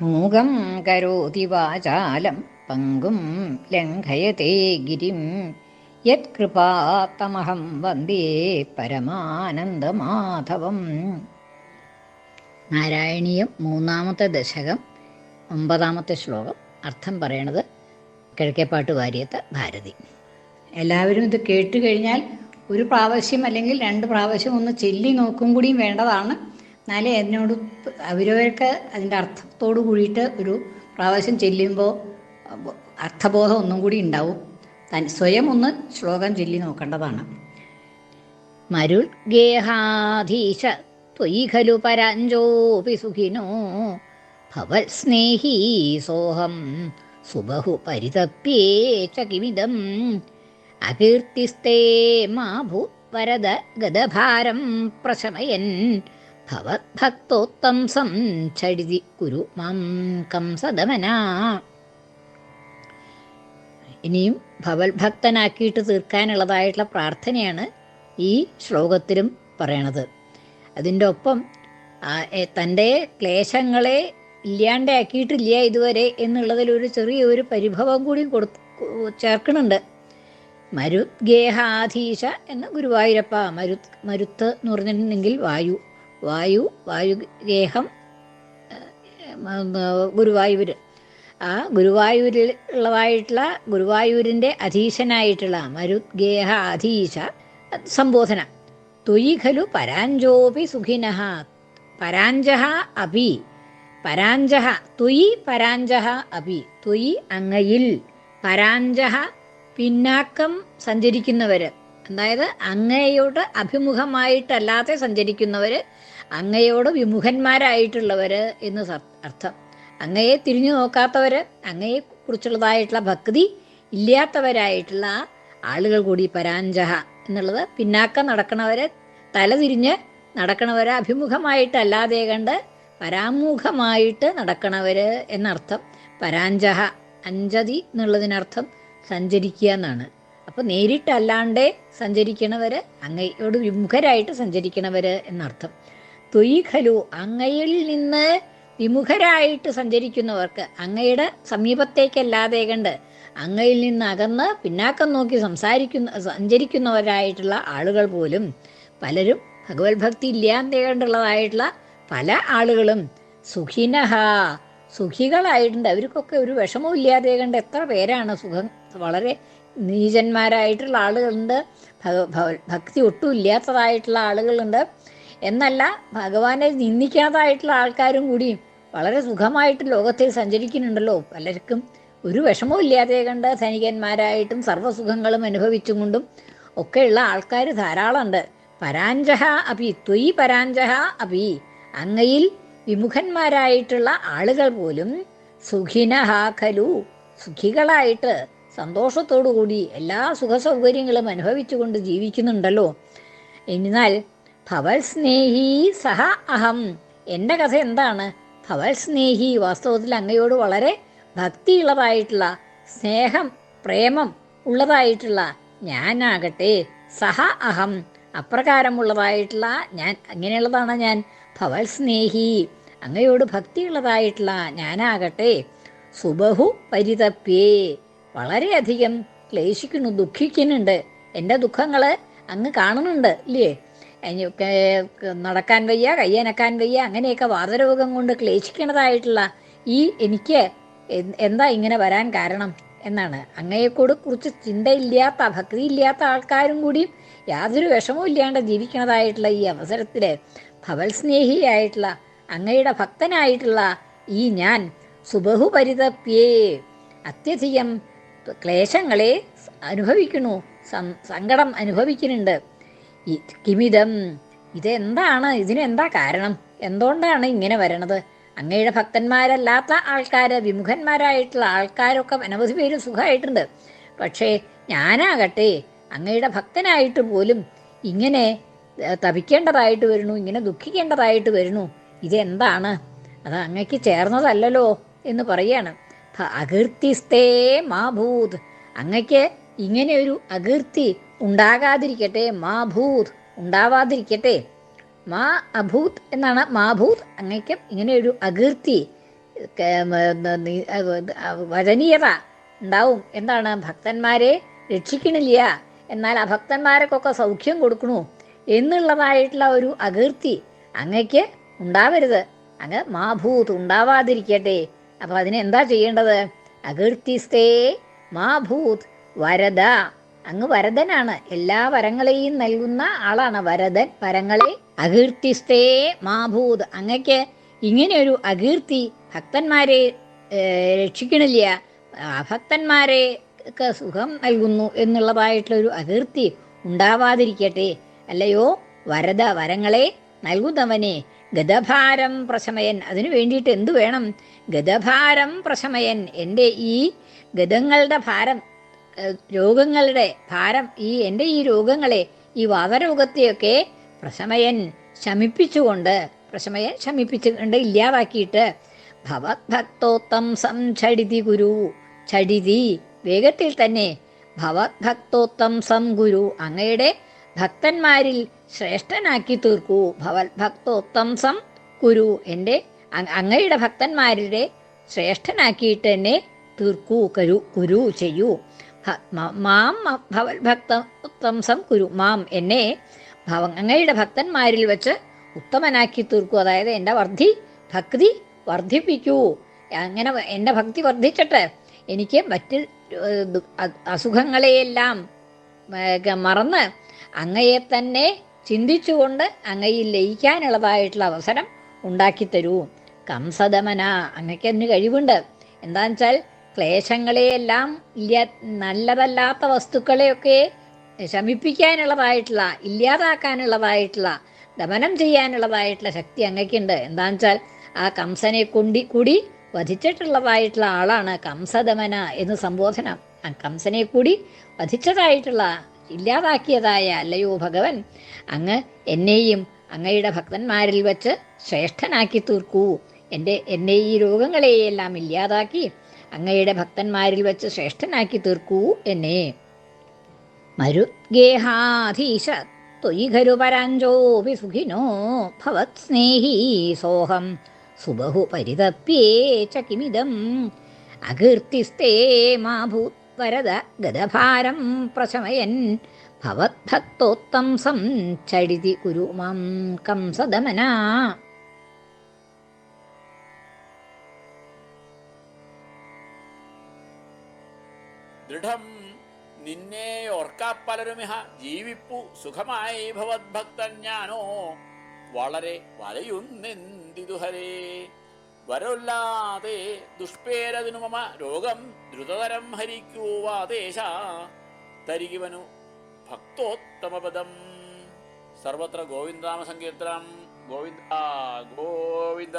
മൂകം കരോതി വാചാലം പങ്കും ലംഘയത്തെ ഗിരിം. യത്കൃപാത്തമഹം വന്ദേ പരമാനന്ദമാധവം. നാരായണീയം മൂന്നാമത്തെ ദശകം ഒമ്പതാമത്തെ ശ്ലോകം. അർത്ഥം പറയണത് കിഴക്കേപ്പാട്ട് വാര്യത്ത് ഭാരതി. എല്ലാവരും ഇത് കേട്ട് കഴിഞ്ഞാൽ ഒരു പ്രാവശ്യം അല്ലെങ്കിൽ രണ്ട് പ്രാവശ്യം ഒന്ന് ചൊല്ലി നോക്കും കൂടിയും വേണ്ടതാണ്. എന്നാലേ എന്നോട് അവരവർക്ക് അതിന്റെ അർത്ഥത്തോട് കൂടിയിട്ട് ഒരു പ്രാവശ്യം ചെല്ലുമ്പോൾ അർത്ഥബോധം ഒന്നും കൂടി ഉണ്ടാവും. തൻ സ്വയം ഒന്ന് ശ്ലോകം ചൊല്ലി നോക്കേണ്ടതാണ്. മരുൾ ഗേഹാധീശ ത്വയി ഖലു പരാഞ്ചോപി സുഖിനോ ഭവൽ സ്നേഹീ സോഹം സുബഹു പരിതപ്യേ ച കിമിദം അകീർത്തിസ്തേ മാ ഭൂ വരദ ഗദഭാരം പ്രശമയൻ ഭവദ്ഭക്തോത്തംസം ചടിതി കുരു മാം കംസദമന ഇനിയും ഭവത്ഭക്തനാക്കിയിട്ട് തീർക്കാനുള്ളതായിട്ടുള്ള പ്രാർത്ഥനയാണ് ഈ ശ്ലോകത്തിലും പറയണത്. അതിന്റെ ഒപ്പം തന്റെ ക്ലേശങ്ങളെ ഇല്ലാണ്ടാക്കിയിട്ടില്ല ഇതുവരെ എന്നുള്ളതിലൊരു ചെറിയൊരു പരിഭവം കൂടി കൊടു മരുത് മരുദ്ഗേഹാധീശ എന്ന ഗുരുവായൂരപ്പ മരുത് മരുത്ത് എന്ന് പറഞ്ഞിട്ടുണ്ടെങ്കിൽ വായു. വായു വായുഗേഹം ഗുരുവായൂർ ആ ഗുരുവായൂരിൽ ഉള്ളതായിട്ടുള്ള ഗുരുവായൂരിന്റെ അധീശനായിട്ടുള്ള മരുദ്ഗേഹ അധീശ സംബോധന. തൊയി ഖലു പരാഞ്ചോപി സുഖിന പരാഞ്ചഹ അപി പരാഞ്ചഹ തൊയി പരാഞ്ചഹ അപി തൊയി അങ്ങയിൽ പരാഞ്ചഹ പിന്നാക്കം സഞ്ചരിക്കുന്നവര്. അതായത് അങ്ങയോട് അഭിമുഖമായിട്ടല്ലാതെ സഞ്ചരിക്കുന്നവര് അങ്ങയോട് വിമുഖന്മാരായിട്ടുള്ളവര് എന്ന് അർത്ഥം. അങ്ങയെ തിരിഞ്ഞു നോക്കാത്തവര് അങ്ങയെ കുറിച്ചുള്ളതായിട്ടുള്ള ഭക്തി ഇല്ലാത്തവരായിട്ടുള്ള ആളുകൾ കൂടി പരാഞ്ചഹ എന്നുള്ളത് പിന്നാക്കം നടക്കണവരെ തലതിരിഞ്ഞ് നടക്കണവരെ അഭിമുഖമായിട്ടല്ലാതെ കണ്ട് പരാമുഖമായിട്ട് നടക്കണവര് എന്നർത്ഥം. പരാഞ്ചഹ അഞ്ചതി എന്നുള്ളതിനർത്ഥം സഞ്ചരിക്കുക എന്നാണ്. അപ്പൊ നേരിട്ടല്ലാണ്ടേ സഞ്ചരിക്കണവര് അങ്ങയോട് വിമുഖരായിട്ട് സഞ്ചരിക്കണവര് എന്നർത്ഥം. തൊയ് ഖലു അങ്ങയിൽ നിന്ന് വിമുഖരായിട്ട് സഞ്ചരിക്കുന്നവർക്ക് അങ്ങയുടെ സമീപത്തേക്കല്ലാതെ കണ്ട് അങ്ങയിൽ നിന്ന് അകന്ന് പിന്നാക്കം നോക്കി സംസാരിക്കുന്ന സഞ്ചരിക്കുന്നവരായിട്ടുള്ള ആളുകൾ പോലും പലരും ഭഗവത് ഭക്തി ഇല്ലാതെ കണ്ടുള്ളതായിട്ടുള്ള പല ആളുകളും സുഖിനഹ സുഖികളായിട്ടുണ്ട്. അവർക്കൊക്കെ ഒരു വിഷമവും ഇല്ലാതെ കണ്ട് എത്ര പേരാണ് സുഖം? വളരെ നീചന്മാരായിട്ടുള്ള ആളുകളുണ്ട്. ഭക്തി ഒട്ടും ഇല്ലാത്തതായിട്ടുള്ള ആളുകളുണ്ട്. എന്നല്ല ഭഗവാനെ നിന്ദിക്കാതായിട്ടുള്ള ആൾക്കാരും കൂടി വളരെ സുഖമായിട്ട് ലോകത്തിൽ സഞ്ചരിക്കുന്നുണ്ടല്ലോ. പലർക്കും ഒരു വിഷമവും ഇല്ലാതെ കണ്ട് ധനികന്മാരായിട്ടും സർവസുഖങ്ങളും അനുഭവിച്ചുകൊണ്ടും ഒക്കെയുള്ള ആൾക്കാർ ധാരാളമുണ്ട്. പരാഞ്ചഹ അപി ത്വയി പരാഞ്ചഹ അപി അങ്ങയിൽ വിമുഖന്മാരായിട്ടുള്ള ആളുകൾ പോലും സുഖിനഹാഖലു സുഖികളായിട്ട് സന്തോഷത്തോടുകൂടി എല്ലാ സുഖസൗകര്യങ്ങളും അനുഭവിച്ചുകൊണ്ട് ജീവിക്കുന്നുണ്ടല്ലോ. എന്നാൽ ഭവൽ സ്നേഹി സഹ അഹം. എന്റെ കഥ എന്താണ്? ഭവൽ സ്നേഹി വാസ്തവത്തിൽ അങ്ങയോട് വളരെ ഭക്തിയുള്ളതായിട്ടുള്ള സ്നേഹം പ്രേമം ഉള്ളതായിട്ടുള്ള ഞാനാകട്ടെ സഹ അഹം. അപ്രകാരമുള്ളതായിട്ടുള്ള ഞാൻ അങ്ങനെയുള്ളതാണ് ഞാൻ. ഭവൽ സ്നേഹി അങ്ങയോട് ഭക്തിയുള്ളതായിട്ടുള്ള ഞാനാകട്ടെ സുബഹു പരിതപ്യേ വളരെയധികം ക്ലേശിക്കുന്നു ദുഃഖിക്കുന്നുണ്ട്. എന്റെ ദുഃഖങ്ങൾ അങ്ങ് കാണുന്നുണ്ട് ഇല്ലേ? നടക്കാൻ വയ്യ കയ്യനക്കാൻ വയ്യ അങ്ങനെയൊക്കെ വാതരോഗം കൊണ്ട് ക്ലേശിക്കണതായിട്ടുള്ള ഈ എനിക്ക് എന്താ ഇങ്ങനെ വരാൻ കാരണം എന്നാണ്. അങ്ങയെക്കൂട് കുറിച്ച് ചിന്തയില്ലാത്ത ഭക്തി ഇല്ലാത്ത ആൾക്കാരും കൂടി യാതൊരു വിഷമവും ഇല്ലാണ്ട് ജീവിക്കണതായിട്ടുള്ള ഈ അവസരത്തിൽ ഭവൽ സ്നേഹിയായിട്ടുള്ള അങ്ങയുടെ ഭക്തനായിട്ടുള്ള ഈ ഞാൻ സുബഹുപരിതപ്യേ അത്യധികം ക്ലേശങ്ങളെ അനുഭവിക്കുന്നു സങ്കടം അനുഭവിക്കുന്നുണ്ട്. കിമിതം ഇതെന്താണ് ഇതിനെന്താ കാരണം? എന്തുകൊണ്ടാണ് ഇങ്ങനെ വരണത്? അങ്ങയുടെ ഭക്തന്മാരല്ലാത്ത ആൾക്കാർ വിമുഖന്മാരായിട്ടുള്ള ആൾക്കാരൊക്കെ അനവധി പേര് സുഖമായിട്ടുണ്ട്. പക്ഷേ ഞാനാകട്ടെ അങ്ങയുടെ ഭക്തനായിട്ട് പോലും ഇങ്ങനെ തപിക്കേണ്ടതായിട്ട് വരുന്നു ഇങ്ങനെ ദുഃഖിക്കേണ്ടതായിട്ട് വരുന്നു. ഇതെന്താണ്? അത് അങ്ങക്ക് ചേർന്നതല്ലല്ലോ എന്ന് പറയാണ് അകീർത്തിസ്തേ മാ ഭൂത് അങ്ങക്ക് ഇങ്ങനെ ഒരു അകീർത്തി ഉണ്ടാകാതിരിക്കട്ടെ മാ ഭൂത് ഉണ്ടാവാതിരിക്കട്ടെ. മാ അഭൂത് എന്നാണ് മാഭൂത്. ഇങ്ങനെ ഒരു അകീർത്തി വചനീയത ഉണ്ടാവും. എന്താണ്? ഭക്തന്മാരെ രക്ഷിക്കണില്ല. എന്നാൽ ആ ഭക്തന്മാർക്കൊക്കെ സൗഖ്യം കൊടുക്കണു എന്നുള്ളതായിട്ടുള്ള ഒരു അകീർത്തി അങ്ങയ്ക്ക് ഉണ്ടാവരുത്. അങ്ങ് മാഭൂത് ഉണ്ടാവാതിരിക്കട്ടെ. അപ്പൊ അതിന് എന്താ ചെയ്യേണ്ടത്? അകീർത്തിസ്തേ മാഭൂത് വരദ. അങ്ങ് വരദനാണ്. എല്ലാ വരങ്ങളെയും നൽകുന്ന ആളാണ് വരദൻ. വരങ്ങളെ അകീർത്തിസ്തേ മാഭൂത്. അങ്ങക്ക് ഇങ്ങനെയൊരു അകീർത്തി ഭക്തന്മാരെ രക്ഷിക്കണില്ല. അഭക്തന്മാരെ സുഖം നൽകുന്നു എന്നുള്ളതായിട്ടുള്ളൊരു അകീർത്തി ഉണ്ടാവാതിരിക്കട്ടെ. അല്ലയോ? വരദ വരങ്ങളെ നൽകുന്നവനെ ഗതഭാരം പ്രശമയൻ. അതിനു വേണ്ടിയിട്ട് എന്തു വേണം? ഗതഭാരം പ്രശമയൻ. എന്റെ ഈ ഗതങ്ങളുടെ ഭാരം രോഗങ്ങളുടെ ഭാരം ഈ എന്റെ ഈ രോഗങ്ങളെ ഈ വാതരോഗത്തെയൊക്കെ പ്രശമയൻ ശമിപ്പിച്ചുകൊണ്ട് പ്രശമയൻ ശമിപ്പിച്ചുകൊണ്ട് ഇല്ലാതാക്കിയിട്ട് ഭവത്ഭക്തോത്തം സംചടിതി ഗുരു. ചടിതി വേഗത്തിൽ തന്നെ ഭവത്ഭക്തോത്തം സം ഗുരു. അങ്ങയുടെ ഭക്തന്മാരിൽ ശ്രേഷ്ഠനാക്കി തീർക്കൂ. ഭവത് ഭക്തോത്തംസം കുരു. എന്റെ അങ്ങയുടെ ഭക്തന്മാരുടെ ശ്രേഷ്ഠനാക്കിയിട്ട് എന്നെ തീർക്കൂ കരു കുരു ചെയ്യൂ. മാം ഭവൽ ഭക്തോത്തംസം കുരു. മാം എന്നെ ഭവ അങ്ങയുടെ ഭക്തന്മാരിൽ വെച്ച് ഉത്തമനാക്കി തീർക്കൂ. അതായത് എന്റെ വർദ്ധി ഭക്തി വർദ്ധിപ്പിക്കൂ. അങ്ങനെ എന്റെ ഭക്തി വർദ്ധിച്ചിട്ട്. എനിക്ക് മറ്റ് അസുഖങ്ങളെയെല്ലാം മറന്ന് അങ്ങയെ തന്നെ ചിന്തിച്ചുകൊണ്ട് അങ്ങയിൽ ലയിക്കാനുള്ളതായിട്ടുള്ള അവസരം ഉണ്ടാക്കിത്തരൂ. കംസദമന അങ്ങയ്ക്ക് കഴിവുണ്ട്? എന്താണെന്ന് വെച്ചാൽ ക്ലേശങ്ങളെയെല്ലാം ഇല്ല നല്ലതല്ലാത്ത വസ്തുക്കളെയൊക്കെ ശമിപ്പിക്കാനുള്ളതായിട്ടുള്ള ഇല്ലാതാക്കാനുള്ളതായിട്ടുള്ള ദമനം ചെയ്യാനുള്ളതായിട്ടുള്ള ശക്തി അങ്ങയ്ക്കുണ്ട്. എന്താണെന്ന് വെച്ചാൽ ആ കംസനെ കൊണ്ടി കൂടി വധിച്ചിട്ടുള്ളതായിട്ടുള്ള ആളാണ് കംസദമന എന്ന് സംബോധന. കംസനെ കൂടി വധിച്ചതായിട്ടുള്ള ഇല്ലാതാക്കിയതായ അല്ലയോ ഭഗവൻ? അങ്ങ് എന്നെയും അങ്ങയുടെ ഭക്തന്മാരിൽ വച്ച് ശ്രേഷ്ഠനാക്കി തീർക്കൂ. എന്റെ എന്നെ ഈ രോഗങ്ങളെയെല്ലാം ഇല്ലാതാക്കി അങ്ങയുടെ ഭക്തന്മാരിൽ വച്ച് ശ്രേഷ്ഠനാക്കി തീർക്കൂ എന്നെ. മരുഗേഹാധീശ ത്വയി ഖലു പരാഞ്ചോപി സുഖിനോ ഭവത് സ്നേഹി സോഹം സുബഹു പരിതപ്യേ ച അകീർത്തിസ്തേ മാ ഭൂത് വരദ ഗതഭാരം പ്രശമയൻ ഭവത്ഭക്തോത്തം സം ചടിതി കുരു മാം കംസദമന. ദൃഢം നിന്നെ ഓർക്കാപ്പലരുമിഹ ജീവിപ്പു സുഖമായി ഭവദ്ഭക്തൻ ഞാനോ വളരെ വലയുന്നെന്തിതുഹരേ. വരൊല്ലാതെ ദുഷ്പേരതിനു മമ രോഗം ദ്രുതതരം ഹരിക്കൂവാദേശ തരികിവനു ഭക്തോത്തമപദം. സർവത്ര ഗോവിന്ദാമ സങ്കീർത്തനം ഗോവിന്ദ ഗോവിന്ദ.